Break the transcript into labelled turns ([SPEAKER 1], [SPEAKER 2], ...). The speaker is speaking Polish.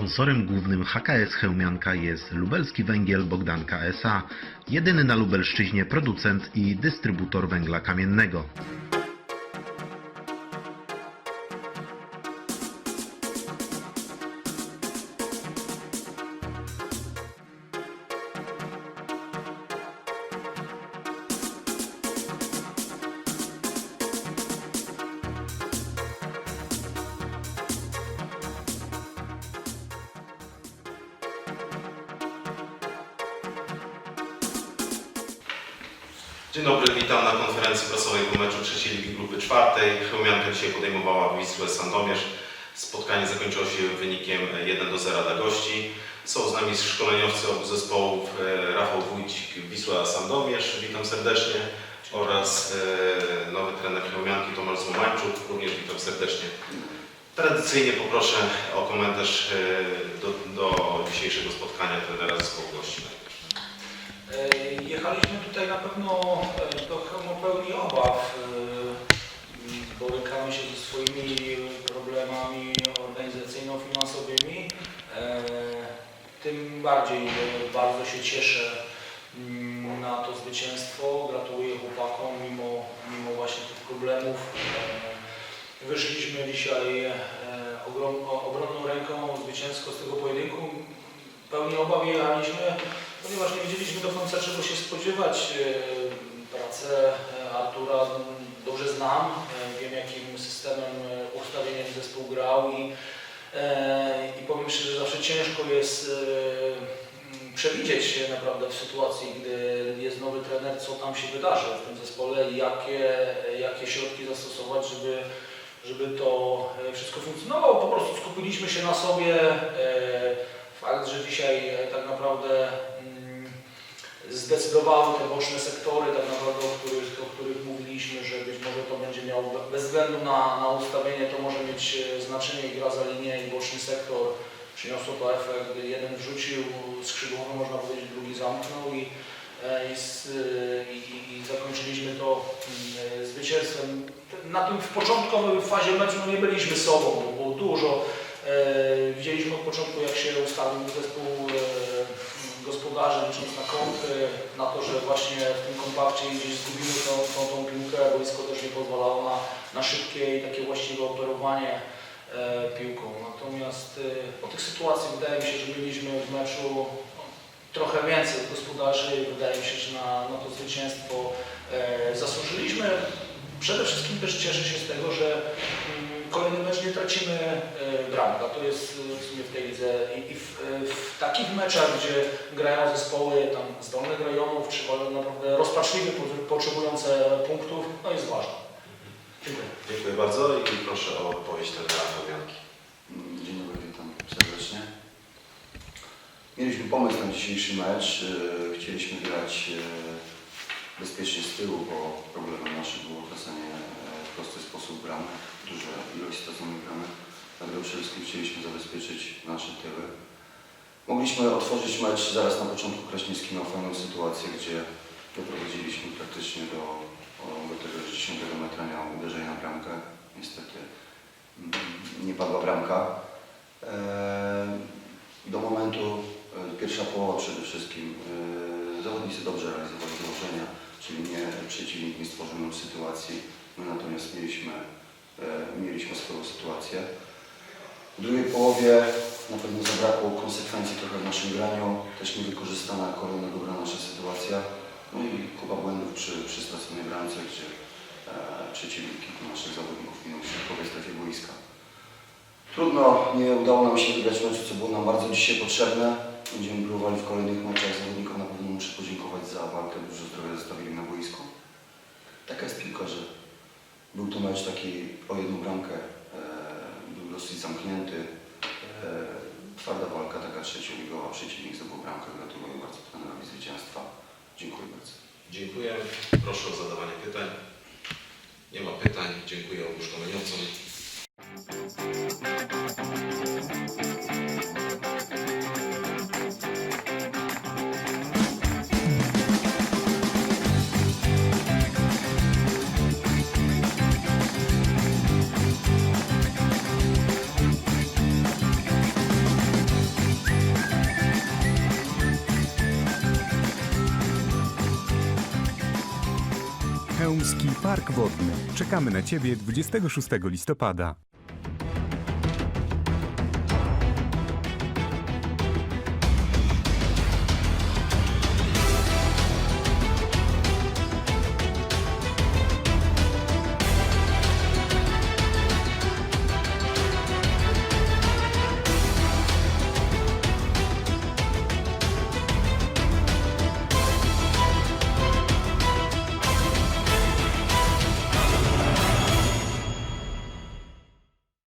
[SPEAKER 1] Sponsorem głównym HKS Chełmianka jest lubelski węgiel Bogdanka S.A., jedyny na Lubelszczyźnie producent i dystrybutor węgla kamiennego.
[SPEAKER 2] Dzień dobry, witam na konferencji prasowej po meczu trzeciej ligi grupy czwartej. Chełmianka dzisiaj podejmowała Wisłę Sandomierz. Spotkanie zakończyło się wynikiem 1 do 0 dla gości. Są z nami szkoleniowcy obu zespołów e, Rafał Wójcik, Wisła Sandomierz, witam serdecznie oraz e, nowy trener Chełmianki Tomasz Złomańczuk, również witam serdecznie. Tradycyjnie poproszę o komentarz e, do, do dzisiejszego spotkania trenera zespołu gości.
[SPEAKER 3] E, Jechaliśmy tutaj na pewno e, trochę pełni obaw, e, borykamy się ze swoimi problemami organizacyjno-finansowymi. Tym bardziej bardzo się cieszę mm, na to zwycięstwo. Gratuluję chłopakom mimo, mimo właśnie tych problemów. Wyszliśmy dzisiaj obronną ręką zwycięsko z tego pojedynku. Pełni obaw jechaliśmy, ponieważ nie wiedzieliśmy do końca czego się spodziewać. E, Pracę e, Artura m, dobrze znam, e, wiem jakim systemem, ustawieniem zespół grał i, i powiem szczerze, że zawsze ciężko jest e, m, przewidzieć się naprawdę w sytuacji, gdy jest nowy trener, co tam się wydarzy w tym zespole i jakie, jakie środki zastosować, żeby, żeby to wszystko funkcjonowało. Po prostu skupiliśmy się na sobie. Fakt, że dzisiaj tak naprawdę mm, zdecydowały te boczne sektory, tak naprawdę, o których, o których mówiliśmy, że być może to będzie miało, be- bez względu na, na ustawienie, to może mieć e, znaczenie i gra za linię i boczny sektor. Przyniosło to efekt, jeden wrzucił skrzydłowy, można powiedzieć, drugi zamknął i, e, e, i, i- i zakończyliśmy to mm, zwycięstwem. Na tym w początkowej fazie meczu no, nie byliśmy sobą, bo było dużo. Widzieliśmy od początku, jak się ustawił zespół gospodarzy, licząc na kąty, na to, że właśnie w tym kompakcie gdzieś zgubimy tą, tą, tą piłkę, boisko też nie pozwalało na, na szybkie i takie właściwe operowanie e, piłką. Natomiast e, po tych sytuacji wydaje mi się, że mieliśmy w meczu no, trochę więcej od gospodarzy i wydaje mi się, że na, na to zwycięstwo e, zasłużyliśmy. Przede wszystkim też cieszę się z tego, że mm, kolejny mecz nie tracimy e, bramek, a to jest e, w sumie w tej lidze i, i w, e, w takich meczach, gdzie grają zespoły tam z dolnych rejonów, czy naprawdę rozpaczliwie po- potrzebujące punktów, no jest ważne. Dziękuję.
[SPEAKER 2] Dziękuję bardzo i proszę o odpowiedź trenera Chełmianki.
[SPEAKER 4] Dzień dobry, witam serdecznie. Mieliśmy pomysł na dzisiejszy mecz. Chcieliśmy grać bezpiecznie z tyłu, bo problemem naszym było wracanie prosty sposób bramek, duże ilość stacjonarnych bramek. Dlatego przede wszystkim chcieliśmy zabezpieczyć nasze tyły. Mogliśmy otworzyć mecz zaraz na początku Kraśnicki miał fajną sytuację, gdzie doprowadziliśmy praktycznie do, do tego, że 10 metra miał uderzenie na bramkę. Niestety mm, nie padła bramka. Eee, Do momentu, e, pierwsza połowa przede wszystkim, e, zawodnicy dobrze realizowali założenia, czyli nie przeciwnik nie stworzył nam sytuacji, my natomiast mieliśmy, e, mieliśmy swoją sytuację. W drugiej połowie na pewno zabrakło konsekwencji trochę w naszym graniu, też niewykorzystana kolejna dobra nasza sytuacja, no i kupa błędów przy, przy straconej bramce, gdzie e, przeciwnik kilku naszych zawodników minął w środkowej strefie boiska. Trudno, nie udało nam się wygrać meczu, co było nam bardzo dzisiaj potrzebne. Będziemy próbowali w kolejnych meczach zawodnikom. Na pewno muszę podziękować za walkę, dużo zdrowia zostawili na boisku. Taka jest piłka, że był to mecz taki o jedną bramkę. E, był dosyć zamknięty. E, twarda walka, taka trzecioligowa. Przeciwnik zdobył bramkę. Gratuluję bardzo trenerowi zwycięstwa. Dziękuję bardzo.
[SPEAKER 2] Dziękuję. Proszę o zadawanie pytań. Nie ma pytań. Dziękuję obu szkoleniowcom.
[SPEAKER 5] Park Wodny. Czekamy na Ciebie 26 listopada.